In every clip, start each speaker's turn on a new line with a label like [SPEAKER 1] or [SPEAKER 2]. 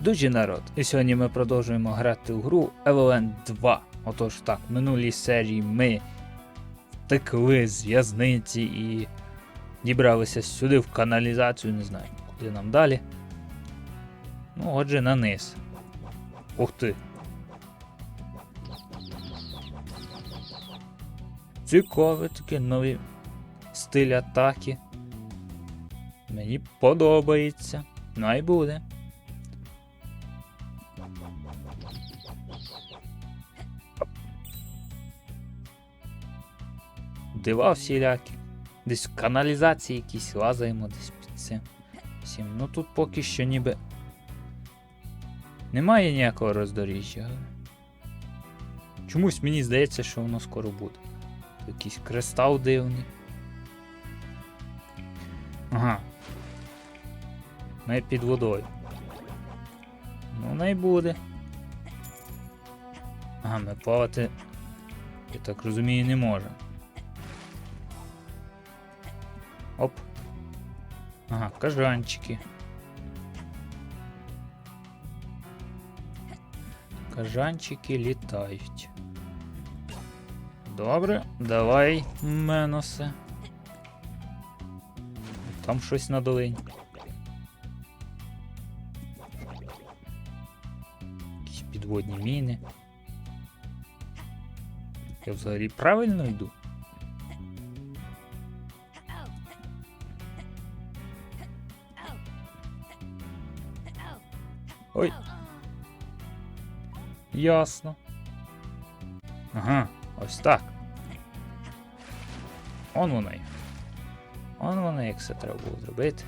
[SPEAKER 1] Дуже народ, і сьогодні ми продовжуємо грати в гру Evoland 2. Отож так, в минулій серії ми втекли з в'язниці і дібралися сюди в каналізацію, не знаю, куди нам далі. Ну, отже, на низ. Ух ти. Цікаві такі нові стиль атаки. Мені подобається. Ну і буде. Дива всілякі. Десь в каналізації якісь лазаємо десь під цим. всім. Ну тут поки що ніби. Немає ніякого роздоріжжя. Чомусь мені здається, що воно скоро буде. Якийсь кристал дивний. Ага. Ми під водою. Ну, не буде. Ага, ми плавати, я так розумію, не можемо. Ага, кажанчики. Кажанчики літають. Добре, давай, Меносе. Там щось на долині. Якісь підводні міни. Я взагалі правильно йду? Ой. Ясно. Ага, ось так. Он воно. Он воно як це треба було зробити.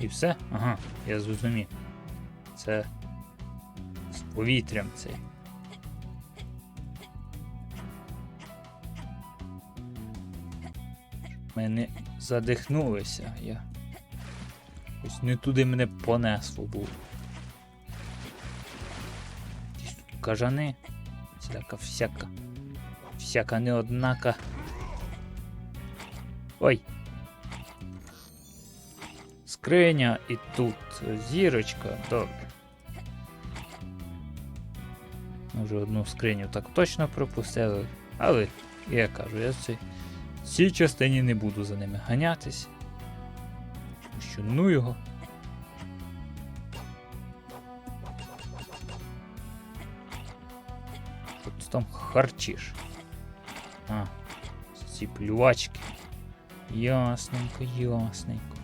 [SPEAKER 1] І все? Ага, я зрозумів. Це з повітрям цей. Ми не задихнулися. Я. Ось не туди мене понесло було. Якісь тут кажани. Всяка всяка. Всяка неоднака. Ой. Скриня і тут зірочка. Добре. Може одну скриню так точно пропустили. Але, я кажу, я цей цій частині не буду за ними ганятись. Що ну його. Ти там харчиш? А, ці плювачки. Ясненько, ясненько.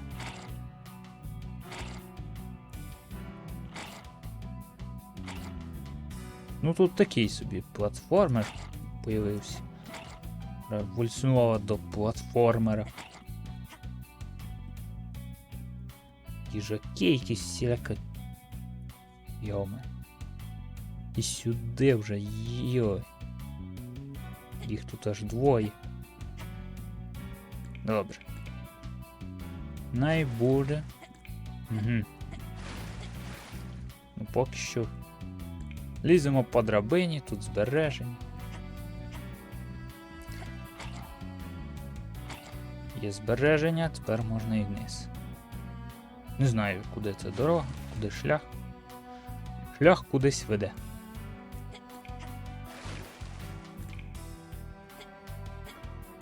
[SPEAKER 1] Ну тут такий собі платформер появився. Вульснула до платформера. Їжаки якісь всіляка. Йоме. І сюди вже, йой. Їх тут аж двоє. Добре. Най буде. Угу. Ну поки що. Ліземо по драбині, тут збережені. Є збереження, тепер можна і вниз. Не знаю, куди це дорога, куди шлях. Шлях кудись веде.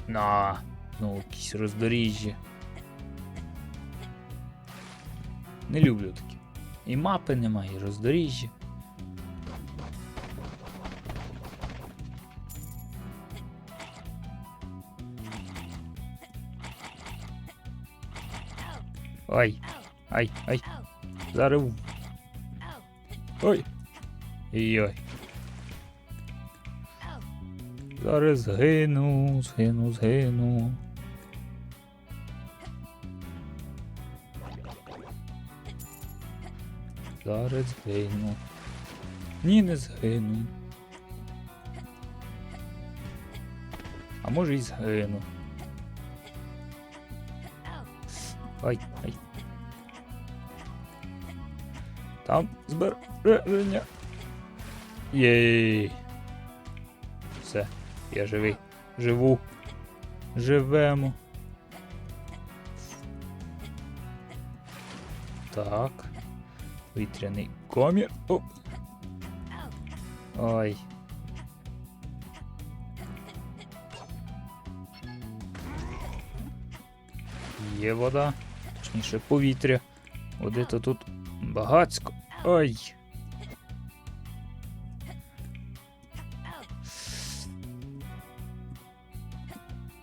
[SPEAKER 1] На, ну, якісь роздоріжжя. Не люблю такі. І мапи немає, і роздоріжжя. Ай, ай, ай. Зараз. в- Ой. Йой. Зараз згину, згину, згину. Зараз згину. Ні, не згину. А може і згину. Там збереження. Єй. Все я живий. Живу. Живемо. Так. Вітряний комір. О. Ой. Є вода, точніше повітря. Води то тут багацько. Ой.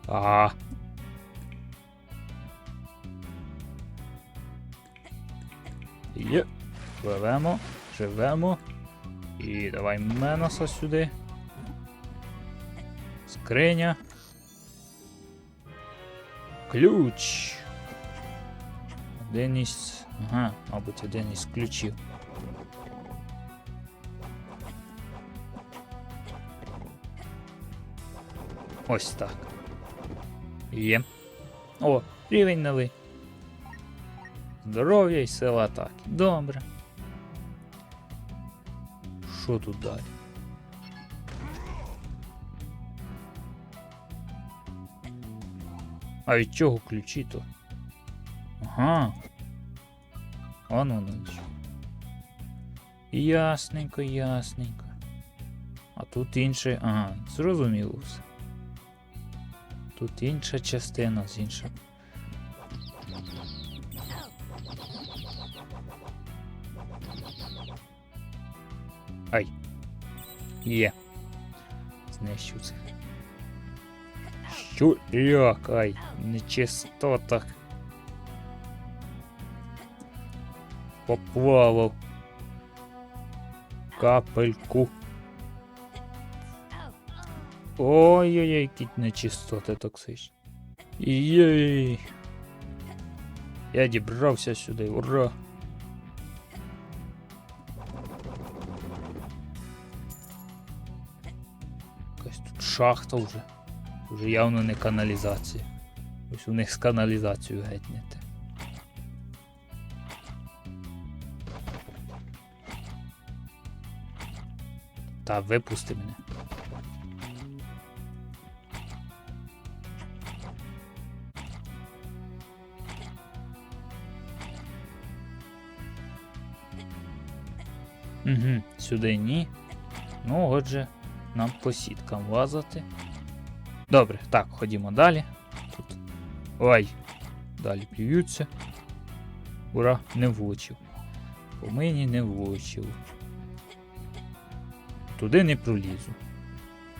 [SPEAKER 1] А. Є. Пливемо, живемо. І давай Меноса сюди. Скриня. Ключ. Один. Ага, мабуть, один із ключів. Ось так. Є. О, рівень новий. Здоров'я і сила атаки. Добре. Що тут далі? А від чого ключі то? Ага. Он воно що. Ясненько, ясненько. А тут інше. Ага, зрозуміло все. Тут інша частина з іншим. Ай. Є. Знищу цих. Що? Як? Ай, нечистотах. Поплавав. Капельку. Ой-ой-ой, які нечистоти токсичні. Єй. Я дібрався сюди, ура! Якась тут шахта вже. Уже явно не каналізація. Ось у них з каналізацією геть не те. Та випусти мене. Угу, сюди ні. Ну, отже, нам по сіткам лазати. Добре, так, ходімо далі. Тут. Ой, далі плюються. Ура, не влучив. По мені не влучив. Туди не пролізу.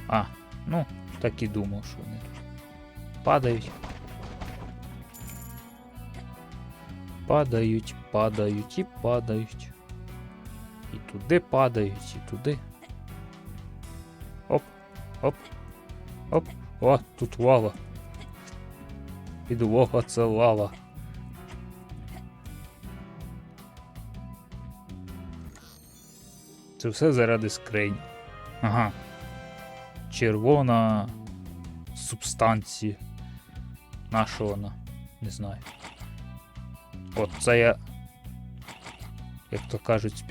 [SPEAKER 1] А, ну, так і думав, що вони тут падають. Падають, падають і падають. І туди падають, і туди. Оп, оп, оп. О, тут лава. Підлога це лава. Це все заради скринь. Ага. Червона субстанція. На що вона? Не знаю. От це я. Як то кажуть,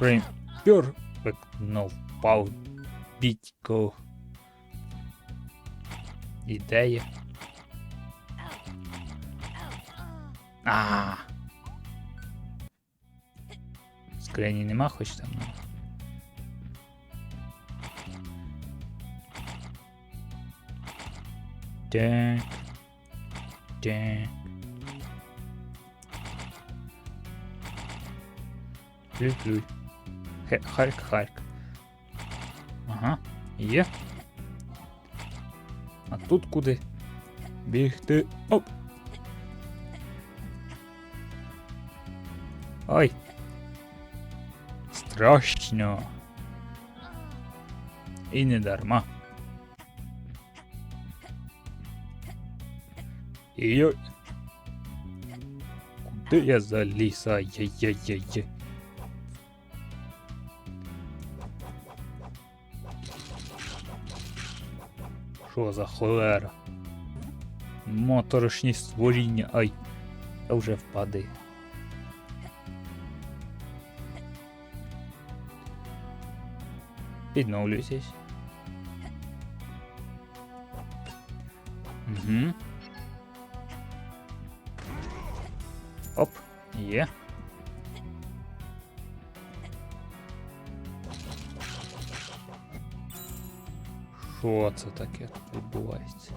[SPEAKER 1] Frame Perfect No впав. Бітько. Ідея. А. Скрині нема хоч там. Так. Так. Плюй-плюй. Харк-харк. Ага, є. А тут куди? Бігти. Оп! Ой. Страшно. І не дарма. Йой. Куди я заліз? Ай-яй-яй-яй. Що за холера? Моторошні створіння. Ай. Та вже впади. Відновлюйтесь. Угу. є. Що це таке тут відбувається?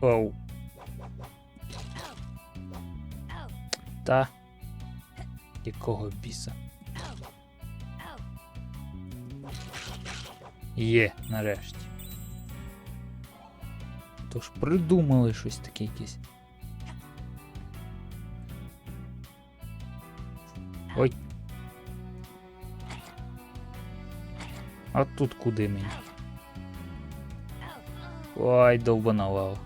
[SPEAKER 1] Оу. Та. Якого біса? Є, нарешті. Тож придумали щось таке якесь. Ой. А тут куди мені? Ой, довбана лава.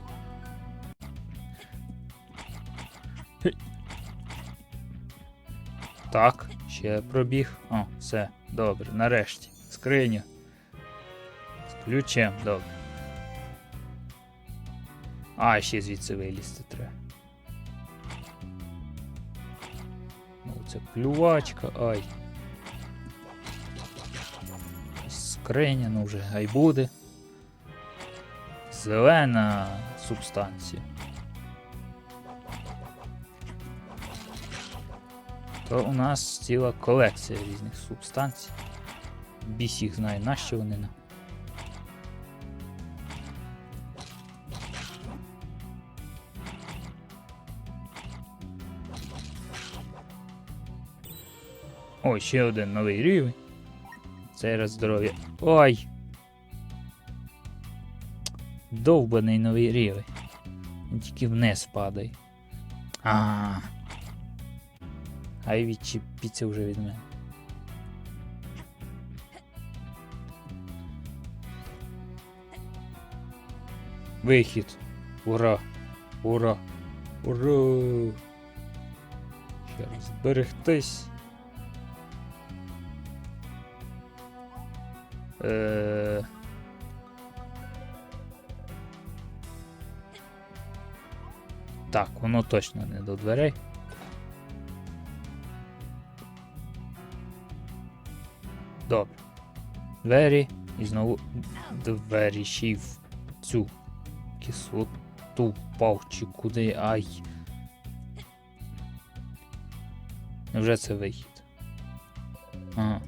[SPEAKER 1] Так, ще пробіг. О, все, добре, нарешті. Скриня. Ключем, добре. А, ще звідси вилізти треба. Ну, це плювачка, ай. Скриня, ну вже гай буде. Зелена субстанція. То у нас ціла колекція різних субстанцій. Біс їх знає, нащо вони нам. Ой, ще один новий рівень. Цей раз здоров'я. Ой! Довбаний новий рівень. Він тільки вниз падає. А. Ай відчепіться вже від мене. Вихід. Ура! Ура! Ура! Ще раз зберегтись. Е... Так, воно точно не до дверей. Добре. Двері і знову двері ще в цю кислоту впав куди. Ай. Невже це вихід? Ага.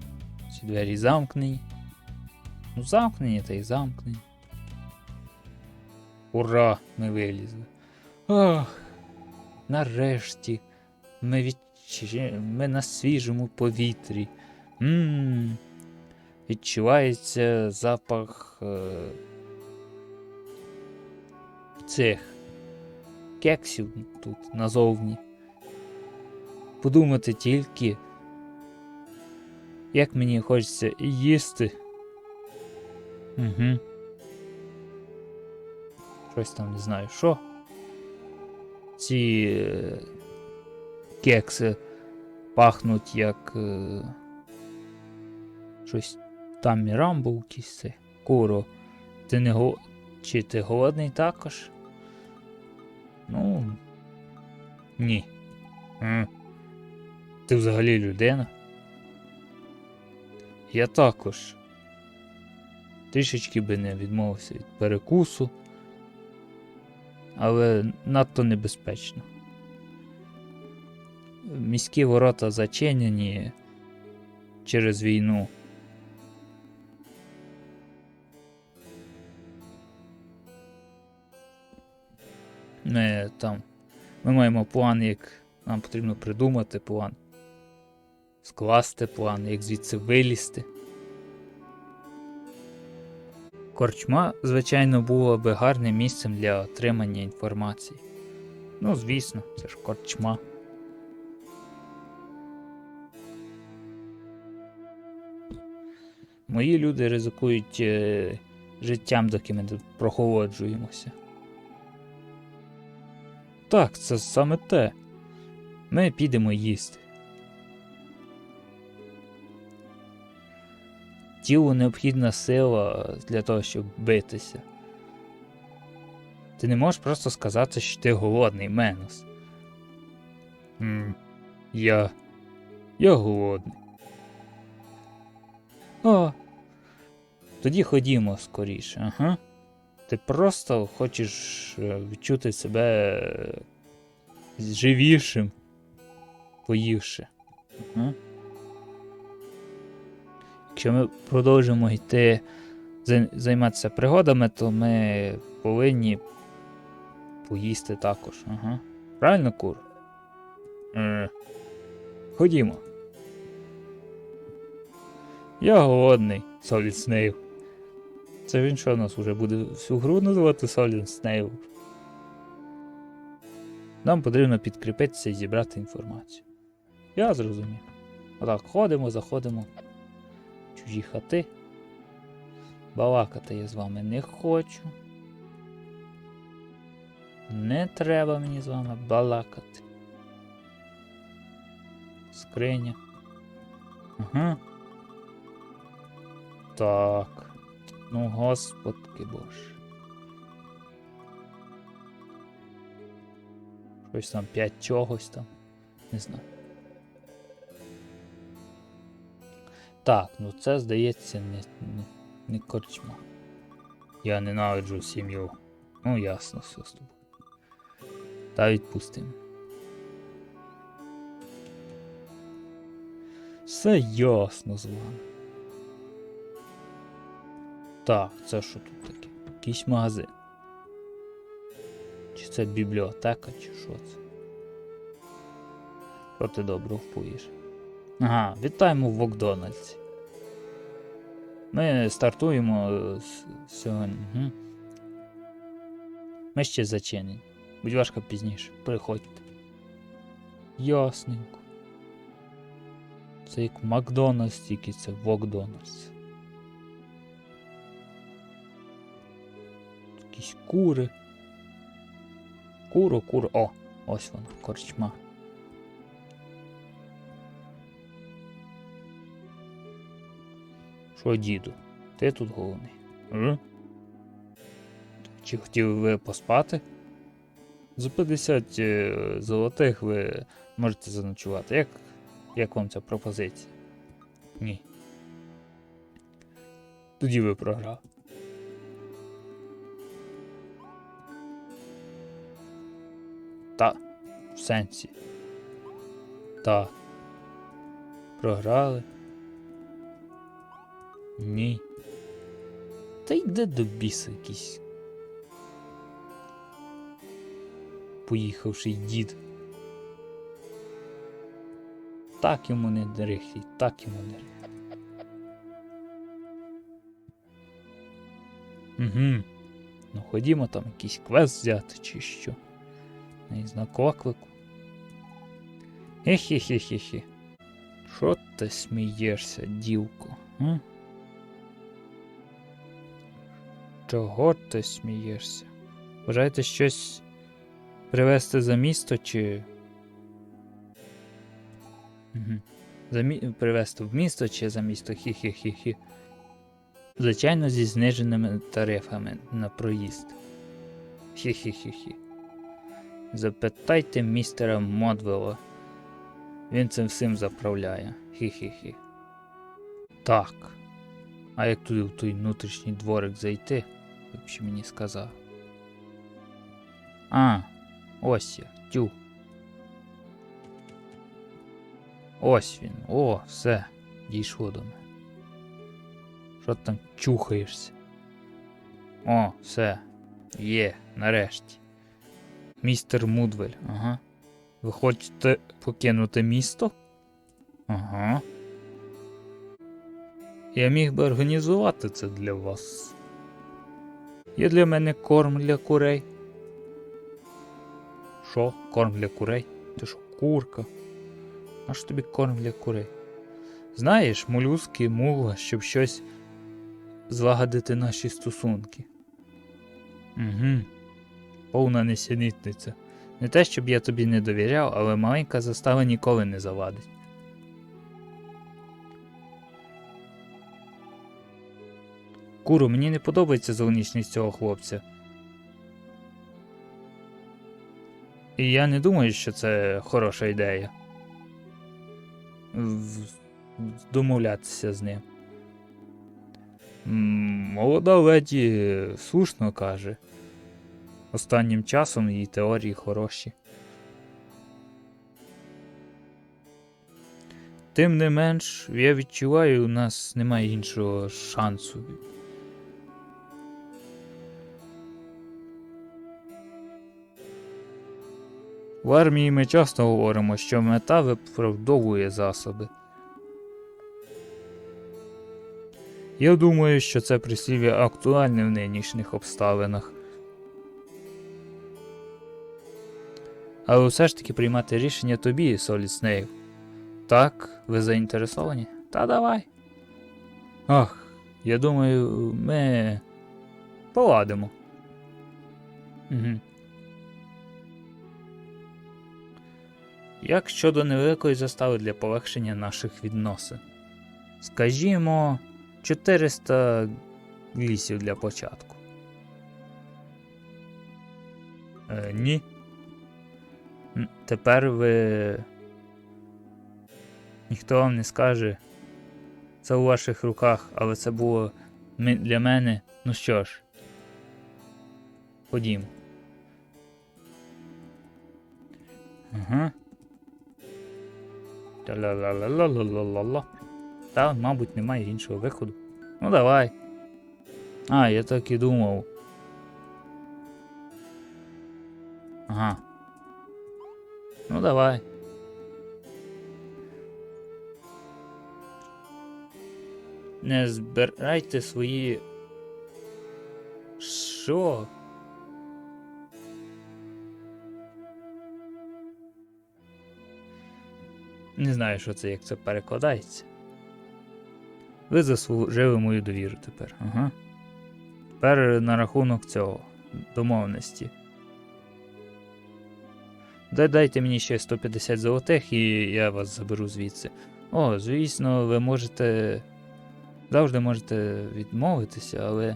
[SPEAKER 1] Ці двері замкнені. Ну, замкнені та й замкнені. Ура! Ми вилізли. Ах, нарешті ми, відчі... ми на свіжому повітрі. Ммм. Відчувається запах е... цих кексів тут назовні. Подумати тільки, як мені хочеться їсти. Угу. Щось там не знаю що. Ці е, кекси пахнуть як е, щось там Мірамбо якийсь це. Куро. Ти не го... Чи ти голодний також? Ну. Ні. Ти взагалі людина? Я також. Трішечки би не відмовився від перекусу, але надто небезпечно. Міські ворота зачинені через війну. Ми там. Ми маємо план, як нам потрібно придумати план, скласти план, як звідси вилізти. Корчма, звичайно, була би гарним місцем для отримання інформації. Ну, звісно, це ж корчма. Мої люди ризикують е, життям, доки ми тут прохолоджуємося. Так, це саме те. Ми підемо їсти. Тілу необхідна сила для того, щоб битися. Ти не можеш просто сказати, що ти голодний Менос. М, Я. Я голодний. О. Тоді ходімо скоріше, ага. Ти просто хочеш е, відчути себе е, живішим, поївши. Ага. Якщо ми продовжимо йти займатися пригодами, то ми повинні поїсти також. Ага. Правильно, кур? Е. Ходімо. Я голодний, Солід Снейл. Це він що нас уже буде всю гру називати Солід Снейл? Нам потрібно підкріпитися і зібрати інформацію. Я зрозумів. Отак, ходимо, заходимо. Чужі хати. Балакати я з вами не хочу. Не треба мені з вами балакати. Скриня. Ага. Так. Ну, господки боже. Щось там п'ять чогось там. Не знаю. Так, ну це здається не, не, не корчма. Я ненавиджу сім'ю. Ну, ясно, все з тобою. Та відпустимо. Все ясно з вами. Так, це що тут таке? Якийсь магазин. Чи це бібліотека, чи що це? Що ти добре впоїш? Ага, вітаємо в Макдональдсі. Ми стартуємо сьогодні. Угу. Ми ще зачинені. Будь ласка, пізніше. Приходьте. Ясненько. Це як Макдональдс, тільки це Вокдональдс. Якісь кури. Куро, куро. О, ось вона, корчма. Що, діду, ти тут головний? М? Чи хотів ви поспати? За 50 е, золотих ви можете заночувати. Як, як вам ця пропозиція? Ні. Тоді ви програли. Та, в сенсі. Та. Програли. Ні. Та йде до біса якийсь. Поїхавший дід. Так йому не дрихлі, так йому не. Угу. Ну ходімо там якийсь квест взяти чи що. Не знаю, коклику. Хе-хе-хе-хе-хе. Що ти смієшся, дівко? М? Чого ти смієшся? Бажаєте щось привезти за місто чи. Угу. За мі... Привезти в місто чи за місто хі-хі-хі-хі. Звичайно, зі зниженими тарифами на проїзд. Хі-хі-хі-хі. Запитайте містера Модвелла. Він цим всім заправляє. Хі-хі-хі. Так. А як туди в той внутрішній дворик зайти? Б мені сказав. А, ось я, тю. Ось він. О, все. Дійшло до мене. Що ти там чухаєшся? О, все. Є, нарешті. Містер Мудвель, ага. Ви хочете покинути місто? Ага. Я міг би організувати це для вас. Є для мене корм для курей. Що? Корм для курей? Ти що, курка? А ж тобі корм для курей? Знаєш, молюски, мула, щоб щось злагодити наші стосунки. Угу. Повна несенітниця. Не те, щоб я тобі не довіряв, але маленька застава ніколи не завадить. Куру, мені не подобається зовнішність цього хлопця. І я не думаю, що це хороша ідея. домовлятися з ним. Молода леді слушно каже. Останнім часом її теорії хороші. Тим не менш, я відчуваю, у нас немає іншого шансу. В армії ми часто говоримо, що мета виправдовує засоби. Я думаю, що це прислів'я актуальне в нинішніх обставинах. Але все ж таки приймати рішення тобі, Солід Снейв. Так, ви заінтересовані? Та давай. Ах, я думаю, ми поладимо. Угу. Як щодо невеликої застави для полегшення наших відносин? Скажімо, 400 лісів для початку. Е, ні. Тепер ви. Ніхто вам не скаже. Це у ваших руках, але це було для мене. Ну що ж. Ходімо. Ага. Та-ла-ла-ла-ла-ла-ла-ла. Та, мабуть, немає іншого виходу. Ну давай. А, я так і думав. Ага. Ну давай. Не збирайте свої. Що? Не знаю, що це, як це перекладається. Ви заслужили мою довіру тепер. Ага. Тепер на рахунок цього домовленості. Дай дайте мені ще 150 золотих і я вас заберу звідси. О, звісно, ви можете. Завжди можете відмовитися, але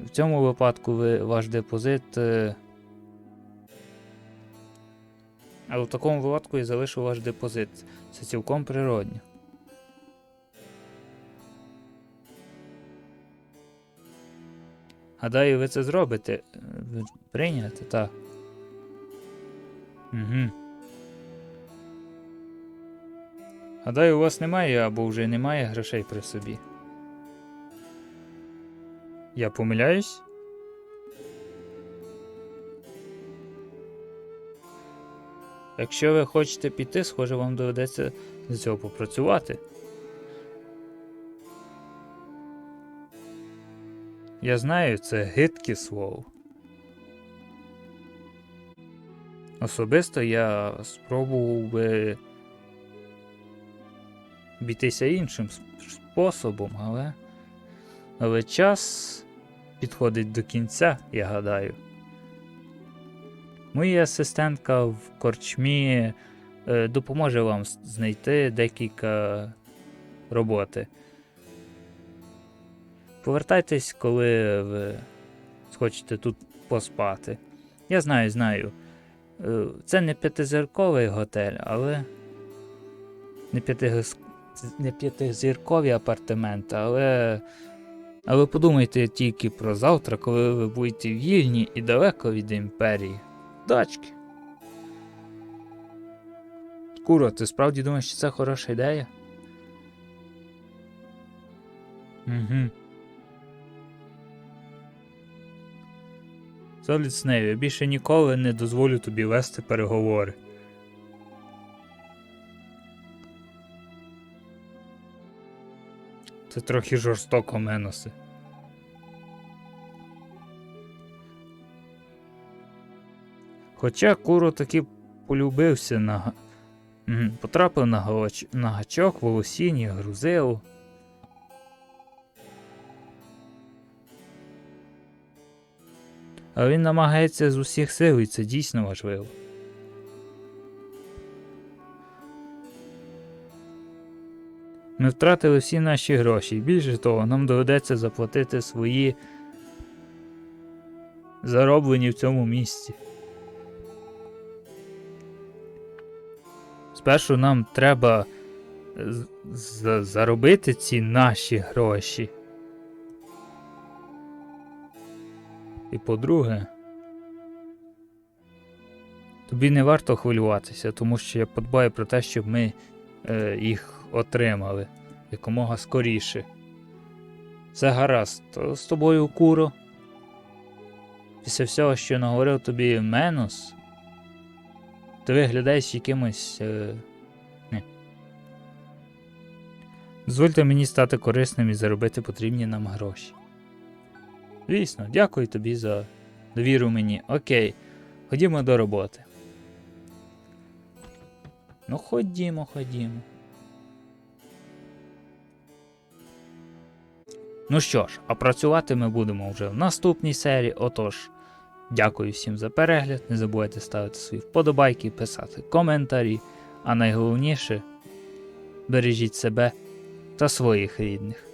[SPEAKER 1] в цьому випадку ви, ваш депозит. Але в такому випадку я залишу ваш депозит. Це цілком природньо. Гадаю, ви це зробите. Ви прийняте, так. Угу. Гадаю, у вас немає або вже немає грошей при собі. Я помиляюсь? Якщо ви хочете піти, схоже, вам доведеться для цього попрацювати. Я знаю, це гидке слово. Особисто я спробував би обійтися іншим способом, але. Але час підходить до кінця, я гадаю. Моя асистентка в корчмі е, допоможе вам знайти декілька роботи. Повертайтесь, коли ви схочете тут поспати. Я знаю, знаю. Е, Це не п'ятизірковий готель, але. Не, п'ятигис... не п'ятизіркові апартаменти, але. Але подумайте тільки про завтра, коли ви будете вільні і далеко від імперії. Дачки. Куро, ти справді думаєш, що це хороша ідея? Угу. Солід Снейв, я більше ніколи не дозволю тобі вести переговори. Це трохи жорстоко, Меносе. Хоча Куро таки полюбився на. Потрапив на, галач... на гачок, волосіння, грузило. А він намагається з усіх сил, і це дійсно важливо. Ми втратили всі наші гроші. Більше того, нам доведеться заплатити свої зароблені в цьому місці. Спершу нам треба з- заробити ці наші гроші. І по-друге, тобі не варто хвилюватися, тому що я подбаю про те, щоб ми е, їх отримали якомога скоріше. Все гаразд, з тобою куро. Після всього, що наговорив тобі Менус, ти виглядаєш якимось. Е... Ні. Дозвольте мені стати корисним і заробити потрібні нам гроші. Звісно, дякую тобі за довіру мені. Окей, ходімо до роботи. Ну, ходімо, ходімо. Ну що ж, а працювати ми будемо вже в наступній серії. Отож, дякую всім за перегляд. Не забувайте ставити свої вподобайки, писати коментарі. А найголовніше бережіть себе та своїх рідних.